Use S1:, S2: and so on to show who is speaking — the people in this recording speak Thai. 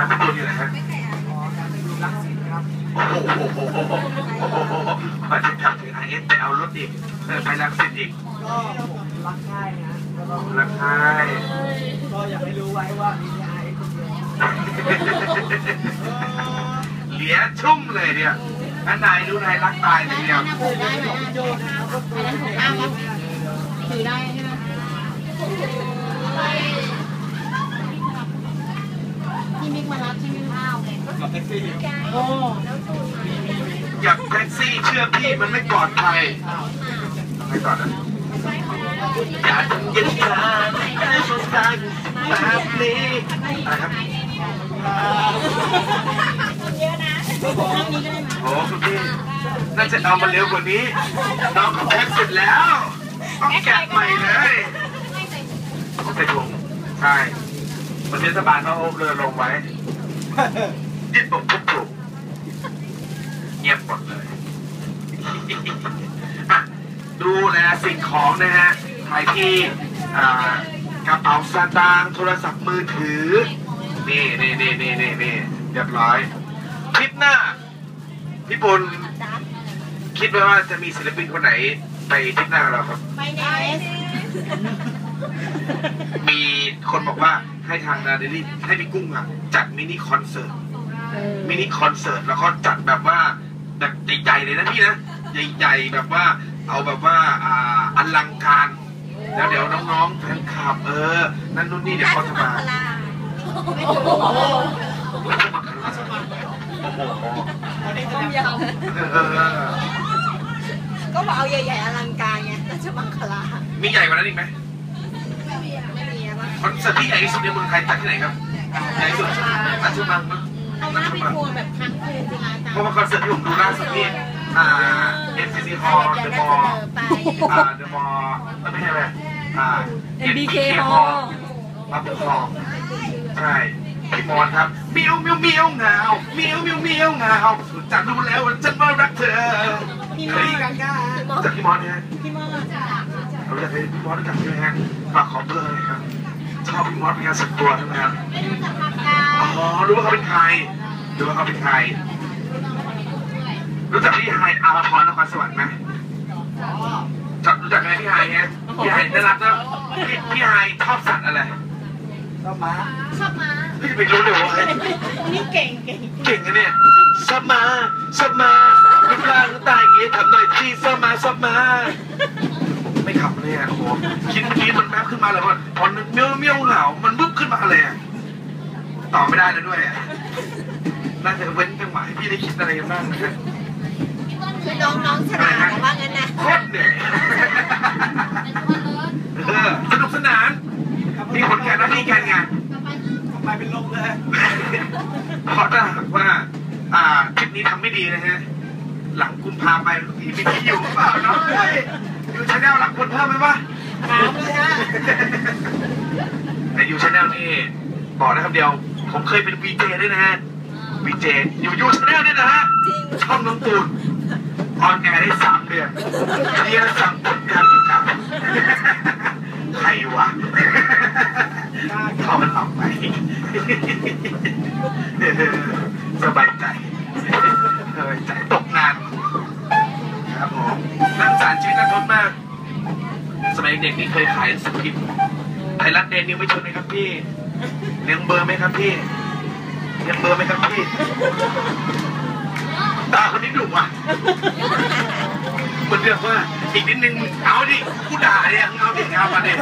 S1: อะพี่ตูนอยู่ไหนฮะ
S2: อ๋อการไปดูรักสินครับ
S1: โอ้โหโอ้โหโอ้โหโอ้โหมาถึงทำถึงไอเอสไปเอารถอีกเออไปรังสิตอีก
S2: ก็ผมรักใคร่นะก็ต้อง
S1: รักใคร
S2: ก็อยากให้รู้ไว้ว่ามีไอเอ็กคนเดียว
S1: เหลียชุ่มเลยเนี่ยอันนายรู้นายรักตายเลยเนี่ย
S3: ถือได้ไหม
S2: โยนนะ
S3: ถือได้ใช่ไหมพี่มิกมารับใช่ไหมอ้าว
S2: กับแท็กซี่
S3: โอ้
S1: อยากแท็กซี่เชื่อพี่มันไม่ปลอดภัยไม่ต่อนะอย่าทำยันยาไม่สงสารแบบนี้อะครับ
S3: ข้างนี้ก็ได้ไหม
S1: โอ้คุณพี่น่าจะเอามาเร็วกว่านี้ น้องเขาแพ็คเสร็จแล้วต้องแกะใหม่เลยใส่ถุงใช่วันเทศบาลเขาเรือลงไว้ ยึดปกทุกถุงเงียบหมดเลยอะดูแลสิ่งของนะฮะใครที่อ่ากระเป๋าสตางค์โทรศัพท์มือถือ นี่นี่นี่นี่นี่นี่เรียบร้อยคลิปหน้า พี่ปุณคิดไว้ว่าจะมีศิลปินคนไหนไปทริปหน้ากับเราครับ
S3: ไปเนส
S1: มีคนบอกว่าให้ทางนาเดลี่ให้พี่กุ้งอะ จัดมินิคอนเสิร์ต มินิคอนเสิร์ตแล้วก็จัดแบบว่าแบบใหญ่ๆเลยนะพี่นะใหญ่ๆแบบว่าเอาแบบว่าอ่าอลังการ แล้วเดี๋ยวน้องๆแฟนคลับเออ นั่นนู่นนี่เดี๋ยวเขาจะมา
S3: โอ้โห
S1: โอ้โห
S2: อันนี้แส
S3: ต้มย
S1: เออเออเออำ
S3: ก็บอกเอาใหญ่ๆอลังการไงราชมังคลา
S1: มีใหญ่กว่านั้นอีกไหม
S3: ไม่มีไม่มีอะมั้ง
S1: คอนเสิร์ตที่ใหญ่ที่สุดในเมืองไทยจัดที่ไหนครับใหญ่สุดราชมังมั้ง
S3: เอาหน้าไปทัวร์แบบครั้งคืนสิคะตาม
S1: เพราะว่าคอนเสิร์ตที่ผมดูล่าสุดนี่อ่า MCC Hall
S3: เดี๋
S1: The
S3: ยว
S1: Mall
S3: ไป
S1: อ่า The Mall เอ้ยไม่ใช่อะไรอ่า
S3: MBK Hall
S1: มาบุกคลองใช่พี่มอนครับเมียวเมียวเมียวเหงาเมียวเมียวเมียวเหงาจักรู้แล้วว่าฉันว่ารักเธอ
S3: พี่ม
S1: เฮ้
S3: อย
S2: กันก้า
S1: รู้จักพี่มอนนะฮะ
S3: พี่มอ
S1: เราอยากให้พี่มอนรู้จักใช่ไหมฮะฝากขอเบอร์เลยครับชอบพี่มอนเป็นการส่วนตัวใช่ไหมครับ อ๋อรู้ว่าเขาเป็นใครรู้ว่าเขาเป็นใคร รู้จักพี่ไฮอาภพรนครสวรรค์ไหมจักรู้จักไหมพี่ไฮเนี่ยพี่ไฮน่ารักนะพี่พี่ไฮชอบสัตว์อะไร
S2: ก็ม้า
S3: ชอบมา
S1: พี่จะไปรู้เลยว่า
S3: นี่เก่งเก่ง
S1: เก่งนะเนี่ยชอบมาชอบมารูปร่างหน้าตาอย่างงี้ทำหน่อยที่ชอบมาชอบมาไม่ขับเลยอะโอ้โหคิดเมื่อกี้มันแป๊บขึ้นมาเลยว่าพอนึกเมี้ยวเมี้ยวเหงามัน ต่อไม่ได้แล้วด้วยอะน่าจะเว้นจังหวะให้พี่ได้คิดอะไรกันบ้างนะฮะ
S3: คือน้องน้องฉลาดว่างั้นนะ
S1: โคตรเหนื่อยเออสนุกสนานมีผลการหน้าที่การงาน
S2: ไปเป็นลมเลย
S1: เพราะถ้าหากว่า อ่าคลิปนี้ทำไม่ดีนะฮะหลังกุมภาไปพี่ไม่อยู่หรือเปล่าเนาะเฮ้ยอยู่ชาแนลรับคนเพิ่มไหมวะ
S2: ถามเลยฮะ
S1: แต่อยู่ชาแนลนี่ บอกได้คำเดียว ผมเคยเป็นวีเจด้วยนะฮะวีเจอยู่ยูชาแนลนี่นะฮะช่องน้องตูนออนแอร์ได้สามเดือนเรียนสั่งผลการประกาใครวะเขามันออกไปสบายใจสบายใจตกงานครับผมนั่งสารชีวิตนักทนมาก สมัยเด็กนี่เคยขายสคริปไทยรัฐเดนนิวไม่ชนไหมครับพี่ ยังเบอร์ไหมครับพี่ยังเบอร์ไหมครับพี่ตาคนนี้ดุอะมันเรียกว่าอีกนิดนึงมึงเอาดิกูด่าเนี่ยเอาดิเอามาเนี่ย